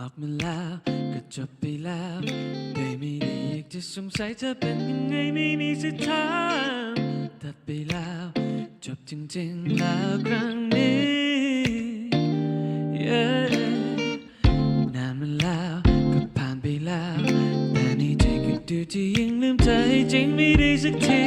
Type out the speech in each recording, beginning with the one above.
ออกมาแล้วก็จบไปแล้วได้ไม่ได้อยากจะสงสัยเธอเป็นยังไงไม่มีสิทธิ์ถามตัดไปแล้ว จบจริงๆแล้วครั้งนี้ yeah นานมาแล้วก็ผ่านไปแล้ว แต่ในใจก็ดูที่ยังลืมเธอให้จริงไม่ได้สักที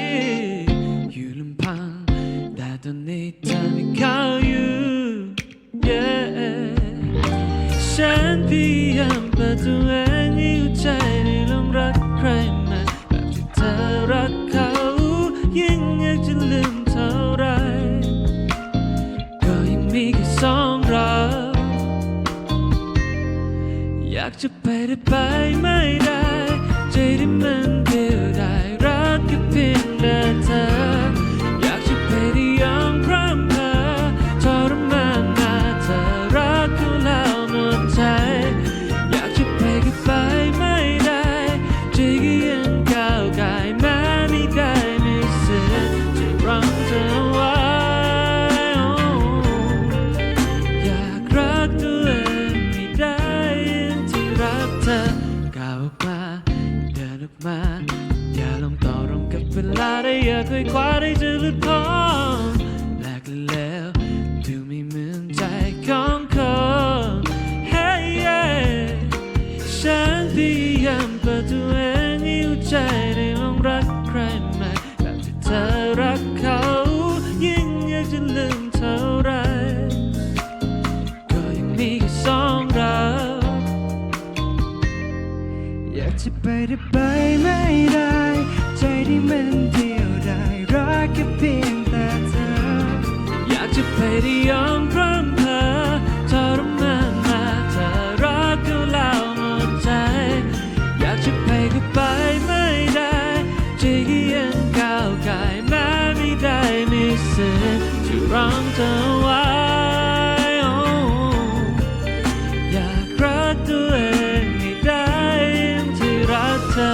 ไปได้ไปไม่ได้ ใจที่มัน ได้อยา มีสิทธิ์จะรั้งเธอไว้อยากรักตัวเองให้ได้ที่รักเธอ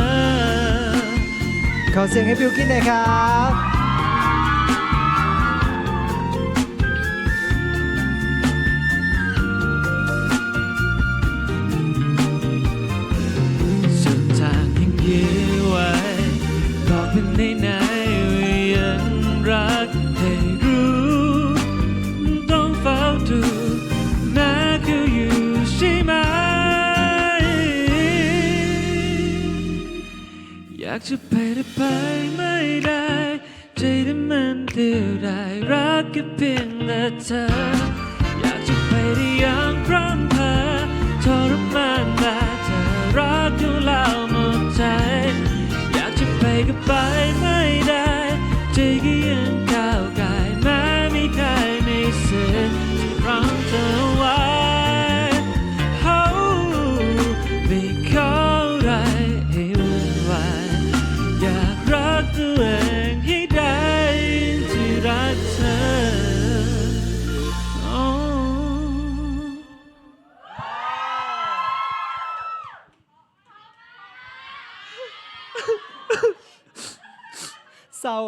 ขอเสียงให้บิวกินหน่อยครับากจะไปแต่ไปไม่ได้ ใจที่มันเดียวได้รักแค่เพียงแต่เธอ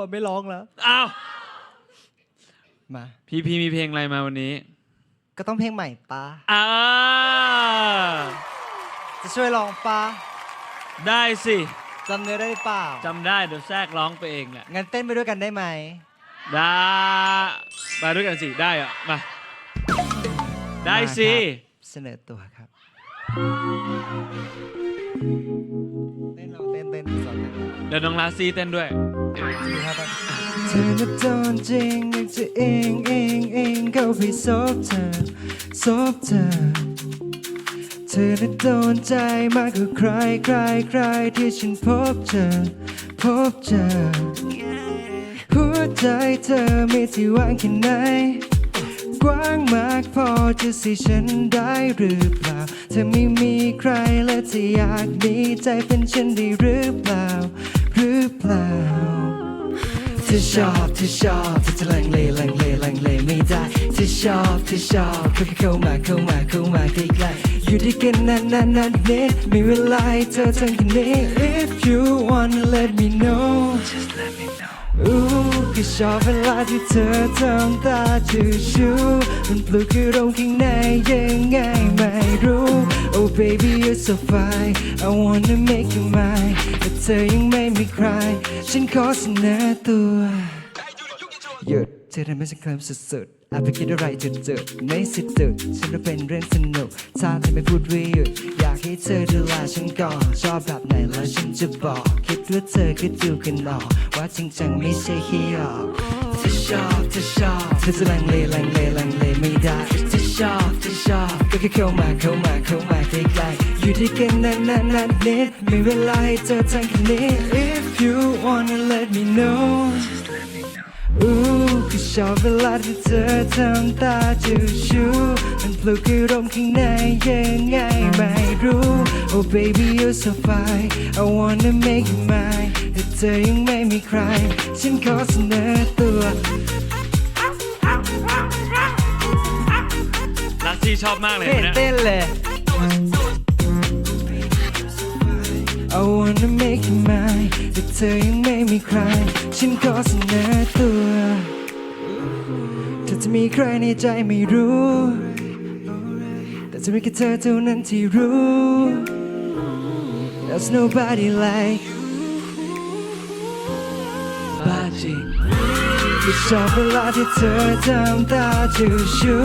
อะไม่ร้องแล้ว อ้าวมาพี่พีมีเพลงอะไรมาวันนี้ก็ต้องเพลงใหม่ปะอ่าจะช่วยร้องปะได้สิจำเนื้อได้เปล่าจำได้เดี๋ยวแทรกร้องไปเองแหละงั้นเต้นไปด้วยกันได้ไหมได้มาด้วยกันสิได้อะมาได้สิมาครับเสนอตัวครับเต้นเราเต้นเต้นสอนเต้น เดี๋ยวน้องลาซีเต้นด้วยดูครับ เธอน่ะโดนจริงอยากจะเองเองเองเข้าไปซบเธอซบเธอ เธอน่ะโดนใจมากกว่าใครใครใครที่ฉันพบเจอพบเจอหัวใจเธอมีที่ว่างแค่ไหนกว้างมากพอจะสิฉันได้หรือเปล่า เธอไม่มีใครและเธออยากมีใจเป็นฉันได้หรือเปล่า หรือเปล่า เธอชอบเธอชอบเธอจะลังเลลังเลลังเลไม่ได้เธอชอบเธอชอบเธอแค่เข้ามาเข้ามาเข้ามาใกล้ๆอยู่ด้วยกันนานนานนานนิดมีเวลาให้เธอทั้งแค่นี้ If you wanna let me know just let me know อู้ก็ชอบเวลาที่เธอทำตาจูชูมันปลุกอารมณ์ข้างในยังไงไม่รู้ Oh baby you're so fine I wanna make you mine แต่เธอยังไม่มีใคร ฉันขอเสนอตัวหยุด เธอทำให้ฉันเคลิ้มสุดๆอาจไปคิดอะไรจุดๆไม่สิจุดฉันว่าเป็นเรื่องสนุกถ้าเธอไม่พูดวิหยุดอยากให้เธอดูแลฉันก่อนชอบแบบไหนแล้วฉันจะบอกคิดว่าเธอก็ดูกันออกว่าจริงจังไม่ใช่ขี้หยอกเธอชอบเธอชอบเธอจะลังเลลังเลลังเลไม่ได้เธอชอบเธอชอบก็แค่เข้ามาเข้ามาเข้ามาใกล้ๆอยู่ด้วยกันนานๆนานนิดไม่เวลาให้เธอทั้งคืนนี้ If you wanna let me know อู้ก็ชอบเวลาที่เธอทำตาจูชูมันปลุกอารมณ์ข้างในยังไงไม่รู้ Oh baby you're so fine I wanna make you mine แต่เธอยังไม่มีใคร ฉันขอเสนอตัวลัสซี่ชอบมากเลยเต้นนะเต้นเลย I wanna make you mine แต่เธอยังไม่มีใคร ฉันขอเสนอตัวเธอจะ มีใครในใจไม่รู้ แต่จะมีแค่เธอเท่านั้นที่รู้ There's nobody like บ้าจริงก็ชอบเวลาที่เธอทำตาจูชู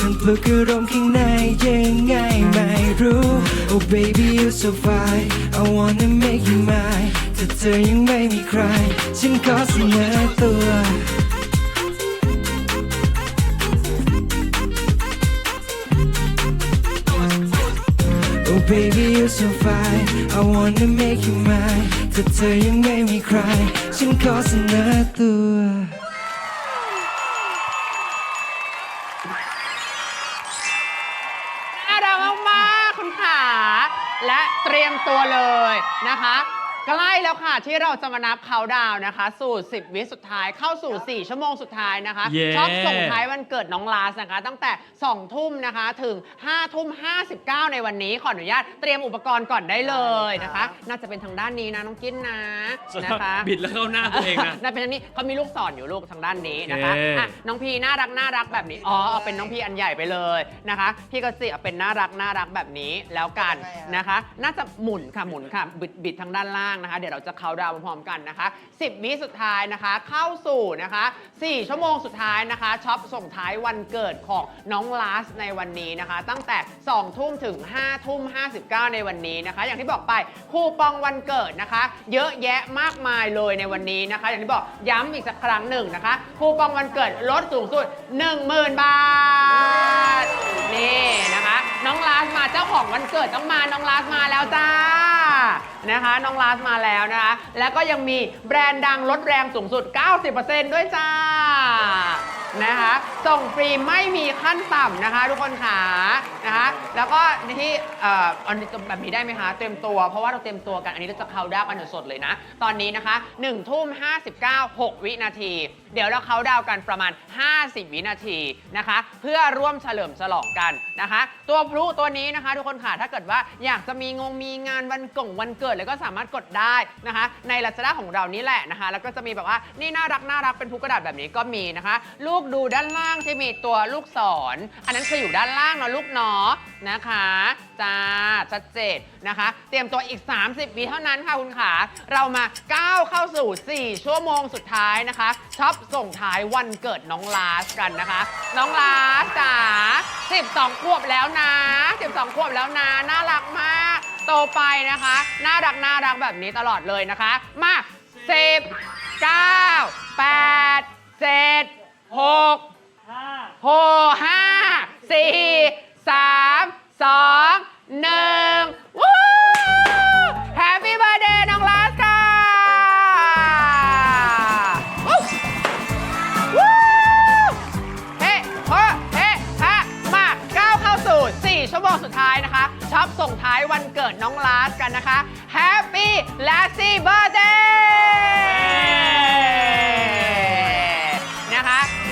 มันปลุกอารมณ์ข้างในยังไงไม่รู้ Oh baby you so fine I wanna make you mine แต่เธอยังไม่มีใคร ฉันขอเสนอตัว baby you so fine I wanna make you mine ถ้าเธอยังไม่มีใคร ฉันขอเสนอตัว น่ารักมากๆคุณขาและเตรียมตัวเลยนะคะ ใกล้แล้วค่ะที่เราจะมานับเขาน์ดาวน์นะคะ สู่ 10 วิสุดท้ายเข้าสู่ 4 ชั่วโมงสุดท้ายนะคะ เย้ ชอบส่งท้ายวันเกิดน้องลาสนะคะ ตั้งแต่ 2 ทุ่มนะคะถึง 5 ทุ่ม 59 ในวันนี้ขออนุญาตเตรียมอุปกรณ์ก่อนได้เลยนะคะ น่าจะเป็นทางด้านนี้นะน้องกินนะนะคะ บิดแล้วเข้าหน้าตัวเองนะ น่าเป็นทางนี้เขามีลูกศรอยู่ลูกทางด้านนี้นะคะเย้อะน้องพีน่ารักน่ารักแบบนี้ อ๋อเอาเป็นน้องพีอันใหญ่ไปเลยนะคะ พี่ก็สิเอาเป็นน่ารักน่ารักแบบนี้แล้วกันนะคะ น่าจะหมุนค่ะหมุนค่ะบิดบิดทางด้านล่างนะคะ เดี๋ยวเราจะเขาดาวพร้อมๆกันนะคะ 10 วิสุดท้ายนะคะ เข้าสู่นะคะ 4 ชั่วโมงสุดท้ายนะคะช็อปส่งท้ายวันเกิดของน้องลาสในวันนี้นะคะ ตั้งแต่ 2 ทุ่มถึง 5 ทุ่ม 59 ในวันนี้นะคะ อย่างที่บอกไปคูปองวันเกิดนะคะ เยอะแยะมากมายเลยในวันนี้นะคะ อย่างที่บอกย้ำอีกสักครั้งหนึ่งนะคะคูปองวันเกิดลดสูงสุด 10,000 บาท นี่นะคะ น้องลาสมาเจ้าของวันเกิดต้องมาน้องลาสมาแล้วจ้า นะคะน้องลาสมาแล้วนะคะแล้วก็ยังมีแบรนด์ดังลดแรงสูงสุด 90%ด้วยจ้านะคะ ส่งฟรีไม่มีขั้นต่ำนะคะ ทุกคนขานะคะ แล้วก็ที่เอ่ออันนี้แบบนี้ได้ไหมคะเตรียมตัว เพราะว่าเราเตรียมตัวกันอันนี้เราจะเขาดาวน์กันสดๆเลยนะ ตอนนี้นะคะ1ทุ่ม59 6 วินาที เดี๋ยวเราเขาดาวกันประมาณ 50 วินาทีนะคะ เพื่อร่วมเฉลิมฉลองกันนะคะ ตัวพลุตัวนี้นะคะ ทุกคนค่ะถ้าเกิดว่าอยากจะมีงงมีงานวันก่งวันเกิดแล้วก็สามารถกดได้นะคะ ใน Lazada ของเรานี่แหละนะคะ แล้วก็จะมีแบบว่านี่น่ารักน่ารักเป็นพลุกระดาษแบบนี้ก็มีนะคะ ลูกดูด้านล่างที่มีตัวลูกศรอันนั้นคืออยู่ด้านล่างเนาะลูกเนาะนะคะจ้าชัดเจนนะคะ เตรียมตัวอีก 30วิเท่านั้นค่ะคุณขา เรามาก้าวเข้าสู่ 4 ชั่วโมงสุดท้ายนะคะช็อปส่งท้ายวันเกิดน้องลาสกันนะคะ น้องลาสจ๋า12ขวบแล้วนะ12ขวบแล้วนะน่ารักมาก โตไปนะคะ น่ารักน่ารักแบบนี้ตลอดเลยนะคะ มา10 9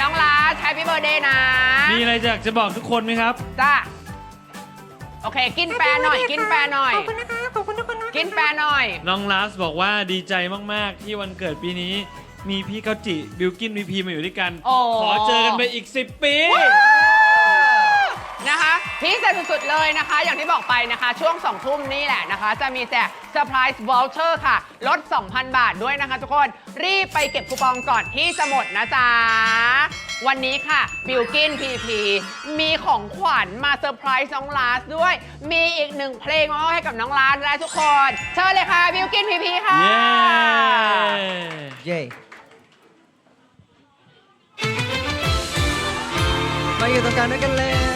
นะคะน้องลาสแฮปปี้เบ t ร์ a เดย์นะมีอะไรอยากจะบอกทุกคนไหมครับ จ้าโอเค กินแปรหน่อย กินแปรหน่อย ขอบคุณนะคะ ขอบคุณทุกคนกินแปรหน่อย น้องลาสบอกว่าดีใจมาก ๆ ที่วันเกิดปีนี้ มีพี่เกาจิบิลกินมีพีมาอยู่ด้วยกัน โอ้ ขอเจอกันไปอีก 10 ปีว นะคะพิเศษสุดๆเลยนะคะ อย่างที่บอกไปนะคะ ช่วง 2 ทุ่มนี่แหละนะคะ จะมีแจกเซอร์ไพรส์วอลเชอร์ค่ะ ลด 2,000 บาทด้วยนะคะทุกคน รีบไปเก็บคูปองก่อนที่จะหมดนะจ๊ะ วันนี้ค่ะบิลกินพีพีมีของขวัญมาเซอร์ไพรส์น้องลาสด้วย มีอีกหนึ่งเพลงมอบให้กับน้องลาสและทุกคน เชิญเลยค่ะบิลกินพีพีค่ะเย้เย้ มาอยู่ตรงกลางด้วยกันแล้ว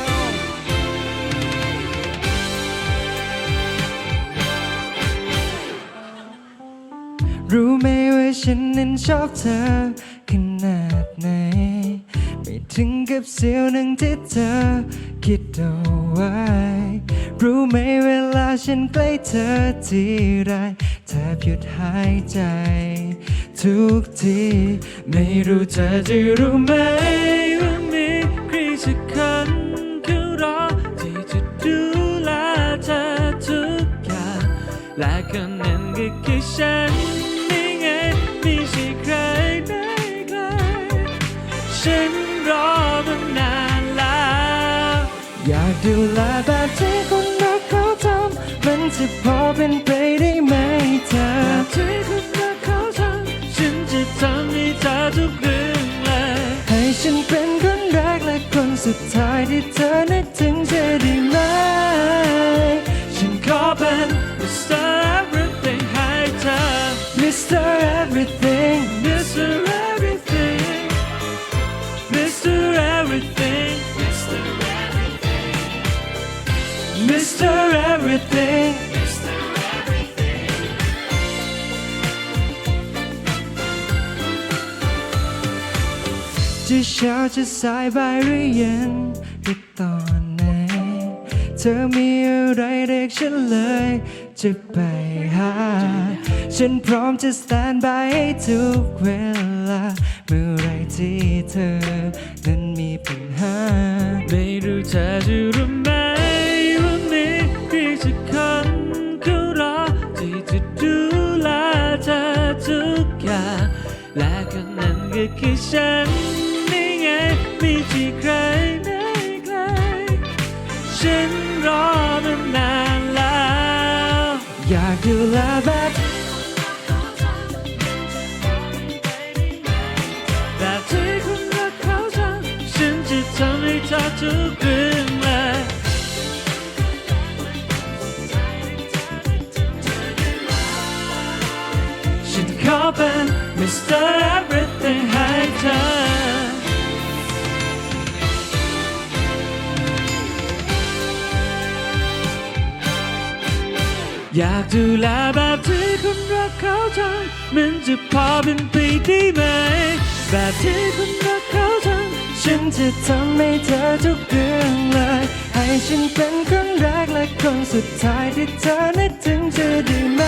รู้ไหมว่าฉันนั้นชอบเธอขนาดไหน ไม่ถึงกับเสี้ยวหนึ่งที่เธอคิดเอาไว้ รู้ไหมเวลาฉันใกล้เธอทีไรแทบหยุดหายใจ ทุกที ไม่รู้เธอจะรู้ไหม ดูแลแบบที่คนรักเขาทำมันจะพอเป็นไปได้ไหมเธอที่คนรักเขาทำฉันจะทำให้เธอทุกเรื่องเลยให้ฉันเป็นคนแรกและคนสุดท้ายที่เธอ จะเช้าจะสายบ่ายหรือเย็นหรือตอนไหน เธอมีอะไรเรียกฉันเลย จะไปหา ฉันพร้อมจะ stand by ให้ทุกเวลา เมื่อไรที่เธอ นั้นมีปัญหา ไม่รู้เธอจะรู้ไหมว่ามีใครสักคนเขารอที่จะดูแลเธอทุกอย่างและคนนั้นก็คือฉัน นี่ไงม่ใช่ใครไหนไกลฉันรอมานานแล้ว อยากดูแลแบบ แบบที่คุณรักเขาทำฉันจะทำให้เธอทุกเรื่องเลยฉันขอเป็น Mr. Everything อยากดูแลแบบที่คุณรักเขาทำมันจะพอเป็นไปได้ไหม แบบที่คุณรักเขาทำฉันจะทำให้เธอทุกเรื่องเลย ให้ฉันเป็นคนแรกและคนสุดท้ายที่เธอนึกถึงจะได้ไหม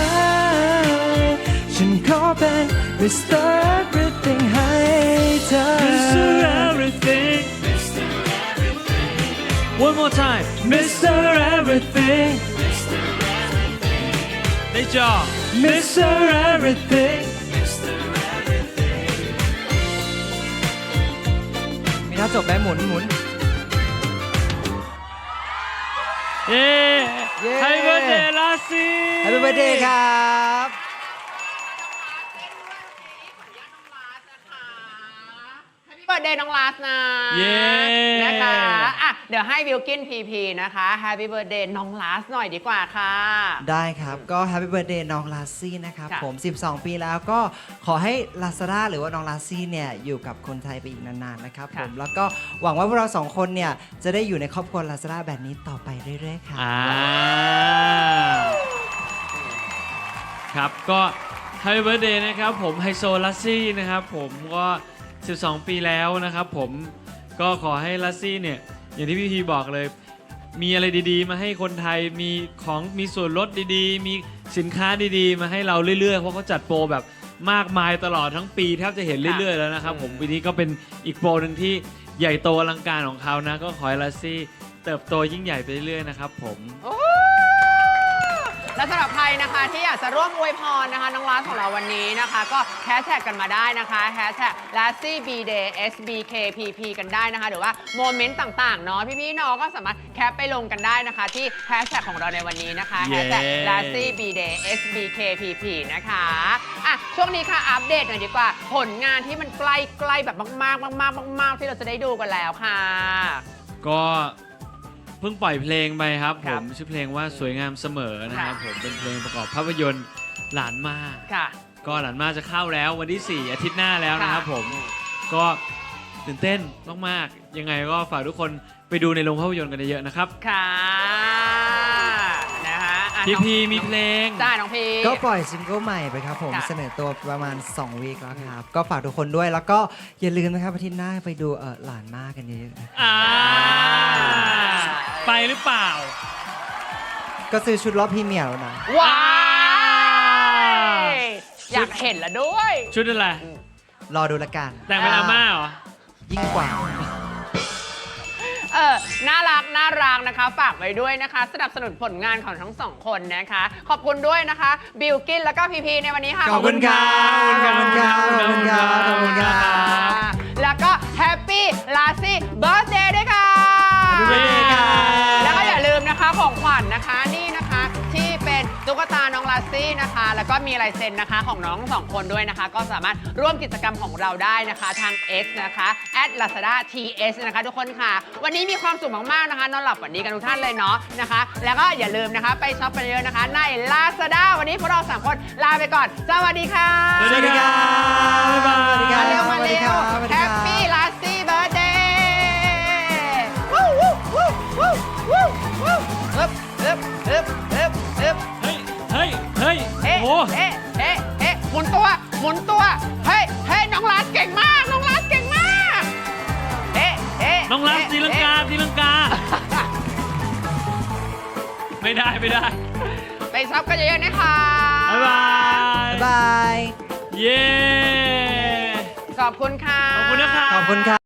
ฉันขอเป็น Mr. Everything ให้เธอ Mr. Everything One more time Mr. Everything ได้จอ Mr. Everything มีท่าจบแบบหมุนหมุน เย้ เย้ไฮเบอร์เดย์ลาซี Happy birthday ครับ เปิดเดย์น้องลาสนะเย้นะคะอะเดี๋ยวให้วิลกินพีพีนะคะ Happy Birthday น้องลาสหน่อยดีกว่าค่ะ ได้ครับ ก็ Happy Birthday น้องลาซี่นะครับค่ะ ผม 12 ปีแล้วก็ขอให้ Lazada หรือว่าน้องลาซี่เนี่ยอยู่กับคนไทยไปอีกนานๆนะครับผม แล้วก็หวังว่าพวกเราสองคนเนี่ยจะได้อยู่ในครอบครัว Lazada แบบนี้ต่อไปเรื่อยๆครับ อ่าครับก็ไฮเบอร์เดย์นะครับผมไฮโซลัสซี่นะครับผมก็ 12 ปีแล้วนะครับผมก็ขอให้ลัสซี่เนี่ยอย่างที่พี่พีบอกเลย มีอะไรดีๆ มาให้คนไทยมีของมีส่วนลดดีๆ มีสินค้าดีๆ มาให้เราเรื่อยๆ เพราะเขาจัดโปรแบบมากมายตลอดทั้งปีแทบจะเห็นเรื่อยๆแล้วนะครับผมปีนี้ก็เป็นอีกโปรหนึ่งที่ใหญ่โตอลังการของเขานะ ก็ขอให้ลัสซี่เติบโตยิ่งใหญ่ไปเรื่อยๆนะครับผม โอ้ แล้วสำหรับใครนะคะที่อยากจะร่วมอวยพรนะคะน้องรัสของเราวันนี้นะคะ ก็แฮชแท็กกันมาได้นะคะแฮชแท็ก l a s s y b day sbkpp กันได้นะคะหรือว่าโมเมนต์ต่างๆเนาะพี่ๆน้องก็สามารถแคปไปลงกันได้นะคะ ที่แฮชแท็กของเราในวันนี้นะคะแฮชแท็ก l a s s y b day sbkpp นะคะอะช่วงนี้ค่ะอัปเดตหน่อยดีกว่า ผลงานที่มันใกล้ๆแบบมากๆมากๆมากๆที่เราจะได้ดูกันแล้วค่ะ ก็ เพิ่งปล่อยเพลงไปครับคผรับ มชื่อเพลงว่าสวยงามเสมอนะครับค่ะผมเป็นเพลงประกอบภาพยนตร์หลานมาค่ะ ก็หลานมาจะเข้าแล้ววันที่ 4 อาทิตย์หน้าแล้วนะครับค่ะ ผมก็ตื่นเต้นมากๆยังไงก็ฝากทุกคนไปดูในโรงภาพยนตร์กันเยอะๆนะครับค่ะนะคะอะพีน้องพีมีเพลง จ้าน้องพี ก็ปล่อยซิงเกิลใหม่ไปครับผมค่ะ เสนอตัวประมาณ 2 วีคแล้วครับ ก็ฝากทุกคนด้วยแล้วก็อย่าลืมนะครับอาทิตย์หน้าไปดูเออหลานมากกันเยอะๆนะ อ่า ไปหรือเปล่า ก็ซื้อชุดรอบพรีเมียร์แล้วนะ ว้ายอยากเห็นละด้วย ชุดอะไรรอดูละกัน แต่งเป็นอาม่าเหรอ ยิ่งกว่า เออ น่ารัก น่ารักนะคะ ฝากไว้ด้วยนะคะ สนับสนุนผลงานของทั้งสองคนนะคะ ขอบคุณด้วยนะคะ บิลกินแล้วก็พีพีในวันนี้ค่ะ ขอบคุณครับ ขอบคุณครับาน้องลาซี่นะคะ แล้วก็มีลายเซ็นนะคะของน้องสองคนด้วยนะคะ ก็สามารถร่วมกิจกรรมของเราได้นะคะ ทาง X นะคะ @lazada ts นะคะ ทุกคนค่ะ วันนี้มีความสุขมากๆนะคะนอนหลับฝันดีกันทุกท่านเลยเนาะนะคะ แล้วก็อย่าลืมนะคะไปช็อปกันเยอะนะคะ ใน Lazada วันนี้พวกเราสามคนลาไปก่อน สวัสดีค่ะ สวัสดีครับบ๊ายบายสวัสดีครับมาเร็วมาสวัสดีเร็ควรับ หมุนตัว เฮ้ยเฮ้ยน้องรัดเก่งมาก น้องรัดเก่งมากเอ๊ะเอ๊ะน้องรักเะตีลังกาเอ๊ะตีลังกา ไม่ได้ไม่ได้ไปซับกันเยอะๆนะคะบ๊ายบายบ๊ายบาย เย้ ขอบคุณค่ะ ขอบคุณนะครับขอบคุณครับ